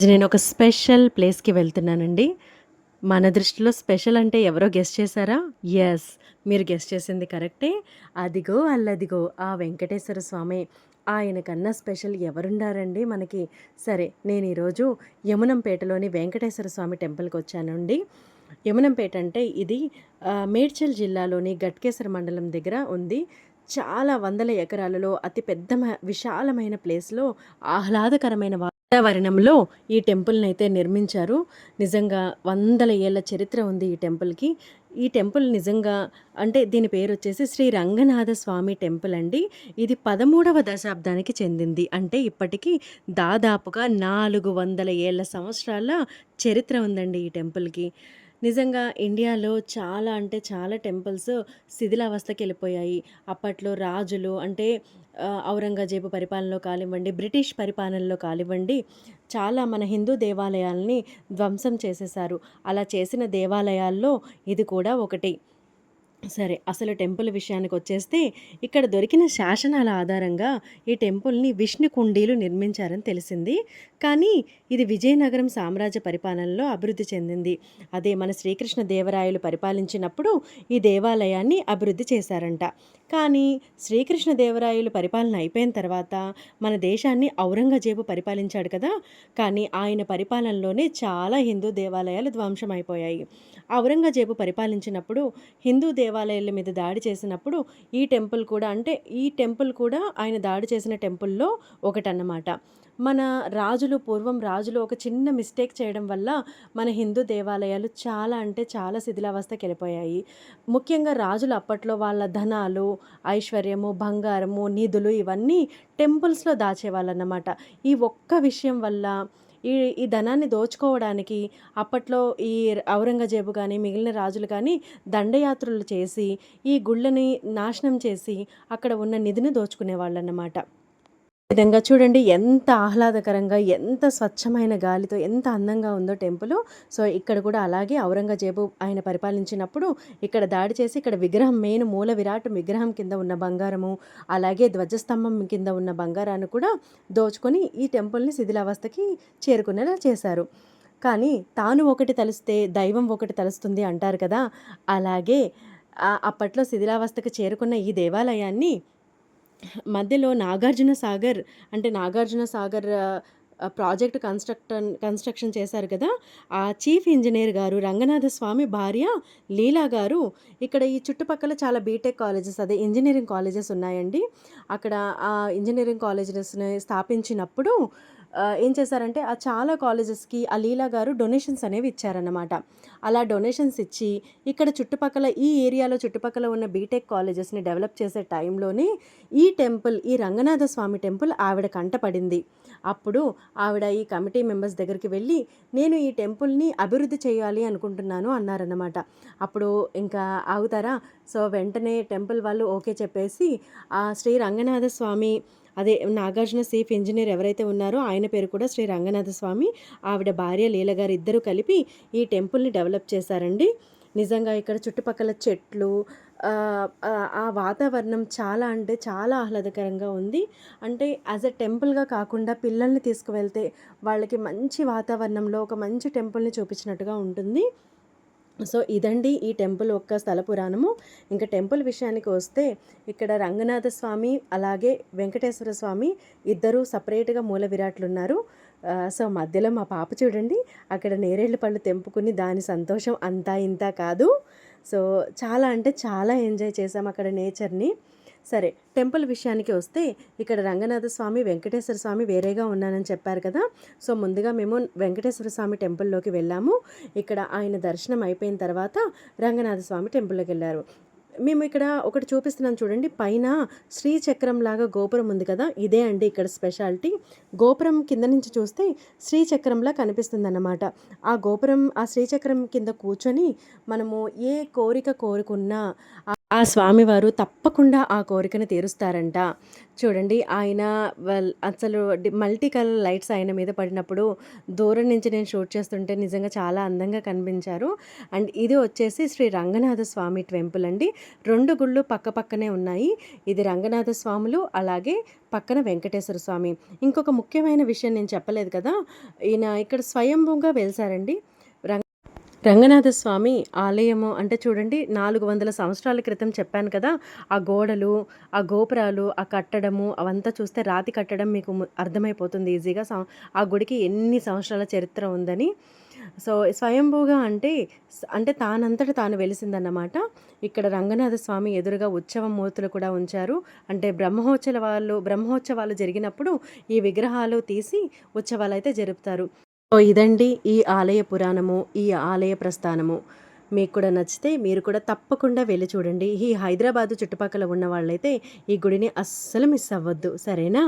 నేను ఒక స్పెషల్ ప్లేస్‌కి వెళ్తున్నానండి. మన దృష్టిలో స్పెషల్ అంటే ఎవరో గెస్ట్ చేశారా ఎస్ మీరు గెస్ట్ చేసింది కరెక్టే. అదిగో అల్లదిగో ఆ వెంకటేశ్వర స్వామి ఆయన కన్నా స్పెషల్ ఎవరుండారండి మనకి. సరే నేను ఈరోజు యమునంపేటలోని వెంకటేశ్వర స్వామి టెంపుల్కి వచ్చానండి యమునంపేట అంటే ఇది మేడ్చల్ జిల్లాలోని గట్కేశ్వర మండలం దగ్గర ఉంది. చాలా వందల ఎకరాలలో అతి పెద్ద మ విశాలమైన ప్లేస్‌లో ఆహ్లాదకరమైన వాతావరణంలో ఈ టెంపుల్ని అయితే నిర్మించారు. నిజంగా వందల ఏళ్ళ చరిత్ర ఉంది ఈ టెంపుల్‌కి. ఈ టెంపుల్ నిజంగా అంటే దీని పేరు వచ్చేసి శ్రీ రంగనాథ స్వామి టెంపుల్ అండి. ఇది 13వ దశాబ్దానికి చెందింది. అంటే ఇప్పటికీ దాదాపుగా 400 ఏళ్ళ సంవత్సరాల చరిత్ర ఉందండి ఈ టెంపుల్‌కి. నిజంగా ఇండియాలో చాలా అంటే చాలా టెంపుల్స్ శిథిలావస్థకెళ్ళిపోయాయి. అప్పట్లో రాజులు అంటే ఔరంగజేబు పరిపాలనలో కానివ్వండి, బ్రిటిష్ పరిపాలనలో కానివ్వండి, చాలా మన హిందూ దేవాలయాల్ని ధ్వంసం చేసేశారు. అలా చేసిన దేవాలయాల్లో ఇది కూడా ఒకటి. సరే అసలు టెంపుల్ విషయానికి వచ్చేస్తే ఇక్కడ దొరికిన శాసనాల ఆధారంగా ఈ టెంపుల్‌ని విష్ణు కుండీలు నిర్మించారని తెలిసింది. కానీ ఇది విజయనగరం సామ్రాజ్య పరిపాలనలో అభివృద్ధి చెందింది. అదే మన శ్రీకృష్ణ దేవరాయలు పరిపాలించినప్పుడు ఈ దేవాలయాన్ని అభివృద్ధి చేశారంట. కానీ శ్రీకృష్ణ దేవరాయలు పరిపాలన అయిపోయిన తర్వాత మన దేశాన్ని ఔరంగజేబు పరిపాలించాడు కదా! కానీ ఆయన పరిపాలనలోనే చాలా హిందూ దేవాలయాలు ధ్వంసమైపోయాయి. ఔరంగజేబు పరిపాలించినప్పుడు హిందూ దేవాలయాల మీద దాడి చేసినప్పుడు ఈ టెంపుల్ కూడా అంటే ఈ టెంపుల్ కూడా ఆయన దాడి చేసిన టెంపుల్‌లో ఒకటన్నమాట. మన రాజులు పూర్వం రాజులు ఒక చిన్న మిస్టేక్ చేయడం వల్ల మన హిందూ దేవాలయాలు చాలా అంటే చాలా శిథిలావస్థకి వెళ్ళిపోయాయి ముఖ్యంగా రాజులు అప్పట్లో వాళ్ళ ధనాలు, ఐశ్వర్యము, బంగారము, నిధులు ఇవన్నీ టెంపుల్స్‌లో దాచేవాళ్ళన్నమాట. ఈ ఒక్క విషయం వల్ల ఈ ఈ ధనాన్ని దోచుకోవడానికి అప్పట్లో ఈ ఔరంగజేబు కానీ మిగిలిన రాజులు కానీ దండయాత్రలు చేసి, ఈ గుళ్ళని నాశనం చేసి అక్కడ ఉన్న నిధిని దోచుకునేవాళ్ళన్నమాట. ఈ విధంగా చూడండి ఎంత ఆహ్లాదకరంగా, ఎంత స్వచ్ఛమైన గాలితో ఎంత అందంగా ఉందో టెంపులు. సో, ఇక్కడ కూడా అలాగే ఔరంగజేబు ఆయన పరిపాలించినప్పుడు ఇక్కడ దాడి చేసి ఇక్కడ విగ్రహం మెయిన్ మూల విరాట్ విగ్రహం కింద ఉన్న బంగారము, అలాగే ధ్వజస్తంభం కింద ఉన్న బంగారాన్ని కూడా దోచుకొని ఈ టెంపుల్‌ని శిథిలావస్థకి చేరుకునేలా చేశారు. కానీ తాను ఒకటి తలిస్తే దైవం ఒకటి తలుస్తుంది అంటారు కదా! అలాగే అప్పట్లో శిథిలావస్థకు చేరుకున్న ఈ దేవాలయాన్ని మధ్యలో నాగార్జున సాగర్ అంటే Nagarjuna Sagar project construction construction చేశారు కదా! ఆ చీఫ్ ఇంజనీర్ గారు రంగనాథ స్వామి భార్య లీలా గారు ఇక్కడ ఈ చుట్టుపక్కల చాలా బీటెక్ కాలేజెస్ అదే ఇంజనీరింగ్ కాలేజెస్ ఉన్నాయండి. అక్కడ ఆ ఇంజనీరింగ్ కాలేజెస్‌ని స్థాపించినప్పుడు ఏం చేశారంటే ఆ చాలా కాలేజెస్‌కి ఆ లీలా గారు డొనేషన్స్ అనేవి ఇచ్చారన్నమాట. అలా డొనేషన్స్ ఇచ్చి ఇక్కడ చుట్టుపక్కల ఈ ఏరియాలో చుట్టుపక్కల ఉన్న బీటెక్ కాలేజెస్‌ని డెవలప్ చేసే టైంలోనే ఈ టెంపుల్ ఈ రంగనాథ స్వామి టెంపుల్ ఆవిడ కంట పడింది. అప్పుడు ఆవిడ ఈ కమిటీ మెంబర్స్ దగ్గరికి వెళ్ళి, "నేను ఈ టెంపుల్‌ని అభివృద్ధి చేయాలి అనుకుంటున్నాను" అన్నారన్నమాట. అప్పుడు ఇంకా ఆగుతారా? సో, వెంటనే టెంపుల్ వాళ్ళు ఓకే చెప్పేసి ఆ శ్రీ రంగనాథ స్వామి అదే నాగార్జున సేఫ్ ఇంజనీర్ ఎవరైతే ఉన్నారో ఆయన పేరు కూడా శ్రీ రంగనాథ స్వామి. ఆవిడ భార్య లీల గారు ఇద్దరూ కలిపి ఈ టెంపుల్‌ని డెవలప్ చేశారండి. నిజంగా ఇక్కడ చుట్టుపక్కల చెట్లు ఆ వాతావరణం చాలా అంటే చాలా ఆహ్లాదకరంగా ఉంది. అంటే యాజ్ అ టెంపుల్‌గా కాకుండా పిల్లల్ని తీసుకువెళ్తే వాళ్ళకి మంచి వాతావరణంలో ఒక మంచి టెంపుల్‌ని చూపించినట్టుగా ఉంటుంది. సో, ఇదండి ఈ టెంపుల్ యొక్క స్థల పురాణము. ఇంకా టెంపుల్ విషయానికి వస్తే ఇక్కడ రంగనాథ స్వామి, అలాగే వెంకటేశ్వర స్వామి ఇద్దరు సపరేట్గా మూల విరాట్లున్నారు. ఉన్నారు సో, మధ్యలో మా పాప చూడండి అక్కడ నేరేళ్ళు పళ్ళు తెంపుకుని దాని సంతోషం అంతా ఇంత కాదు. సో, చాలా అంటే చాలా ఎంజాయ్ చేసాం అక్కడ నేచర్‌ని. సరే టెంపుల్ విషయానికి వస్తే ఇక్కడ రంగనాథ స్వామి, వెంకటేశ్వర స్వామి వేరేగా ఉన్నానని చెప్పారు కదా! సో, ముందుగా మేము వెంకటేశ్వర స్వామి టెంపుల్‌లోకి వెళ్ళాము. ఇక్కడ ఆయన దర్శనం అయిపోయిన తర్వాత రంగనాథ స్వామి టెంపుల్‌లోకెళ్ళారు. మేము ఇక్కడ ఒకటి చూపిస్తున్నాం చూడండి. పైన శ్రీచక్రంలాగా గోపురం ఉంది కదా! ఇదే అండి ఇక్కడ స్పెషాలిటీ. గోపురం కింద నుంచి చూస్తే శ్రీచక్రంలా కనిపిస్తుందన్నమాట. ఆ గోపురం ఆ శ్రీచక్రం కింద కూర్చొని మనము ఏ కోరిక కోరుకున్నా ఆ స్వామివారు తప్పకుండా ఆ కోరికను తీరుస్తారంట. చూడండి ఆయన అసలు మల్టీ కలర్ లైట్స్ ఆయన మీద పడినప్పుడు దూరం నుంచి నేను షూట్ చేస్తుంటే నిజంగా చాలా అందంగా కనిపించారు. అండ్ ఇది వచ్చేసి శ్రీ రంగనాథ స్వామి టెంపుల్ అండి. రెండు గుళ్ళు పక్కపక్కనే ఉన్నాయి. ఇది రంగనాథ స్వాములు అలాగే పక్కన వెంకటేశ్వర స్వామి. ఇంకొక ముఖ్యమైన విషయం నేను చెప్పలేదు కదా! ఈయన ఇక్కడ స్వయంభూగా వెలిసారండి. రంగనాథస్వామి ఆలయము అంటే చూడండి 400 సంవత్సరాల క్రితం చెప్పాను కదా! ఆ గోడలు, ఆ గోపురాలు, ఆ కట్టడము అవంతా చూస్తే రాతి కట్టడం మీకు అర్థమైపోతుంది ఈజీగా. ఆ గుడికి ఎన్ని సంవత్సరాల చరిత్ర ఉందని. సో, స్వయంభూగా అంటే అంటే తానంతట తాను వెలిసిందన్నమాట. ఇక్కడ రంగనాథ స్వామి ఎదురుగా ఉత్సవ మూర్తులు కూడా ఉంచారు. అంటే బ్రహ్మోత్సవాలు బ్రహ్మోత్సవాలు జరిగినప్పుడు ఈ విగ్రహాలు తీసి ఉత్సవాలు అయితే జరుపుతారు. ఓ ఇదండి ఈ ఆలయ పురాణము, ఈ ఆలయ ప్రస్థానము. మీకు కూడా నచ్చితే మీరు కూడా తప్పకుండా వెళ్ళి చూడండి. ఈ హైదరాబాదు చుట్టుపక్కల ఉన్న వాళ్ళైతే ఈ గుడిని అస్సలు మిస్ అవ్వద్దు. సరేనా?